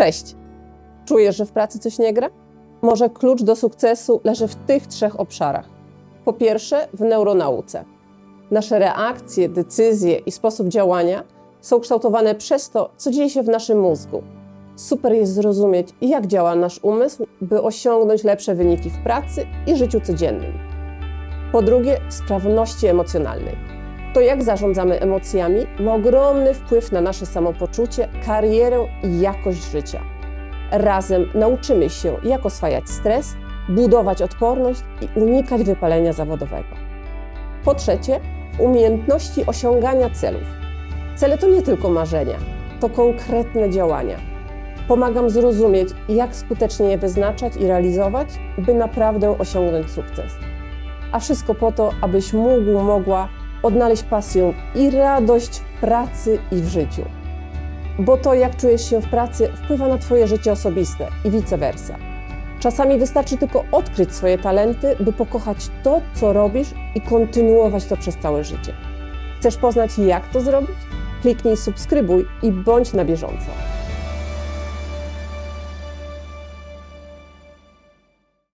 Cześć! Czujesz, że w pracy coś nie gra? Może klucz do sukcesu leży w tych trzech obszarach. Po pierwsze, w neuronauce. Nasze reakcje, decyzje i sposób działania są kształtowane przez to, co dzieje się w naszym mózgu. Super jest zrozumieć, jak działa nasz umysł, by osiągnąć lepsze wyniki w pracy i życiu codziennym. Po drugie, sprawności emocjonalnej. To, jak zarządzamy emocjami, ma ogromny wpływ na nasze samopoczucie, karierę i jakość życia. Razem nauczymy się, jak oswajać stres, budować odporność i unikać wypalenia zawodowego. Po trzecie, umiejętności osiągania celów. Cele to nie tylko marzenia, to konkretne działania. Pomagam zrozumieć, jak skutecznie je wyznaczać i realizować, by naprawdę osiągnąć sukces. A wszystko po to, abyś mógł, mogła odnaleźć pasję i radość w pracy i w życiu. Bo to, jak czujesz się w pracy, wpływa na Twoje życie osobiste i vice versa. Czasami wystarczy tylko odkryć swoje talenty, by pokochać to, co robisz i kontynuować to przez całe życie. Chcesz poznać, jak to zrobić? Kliknij subskrybuj i bądź na bieżąco.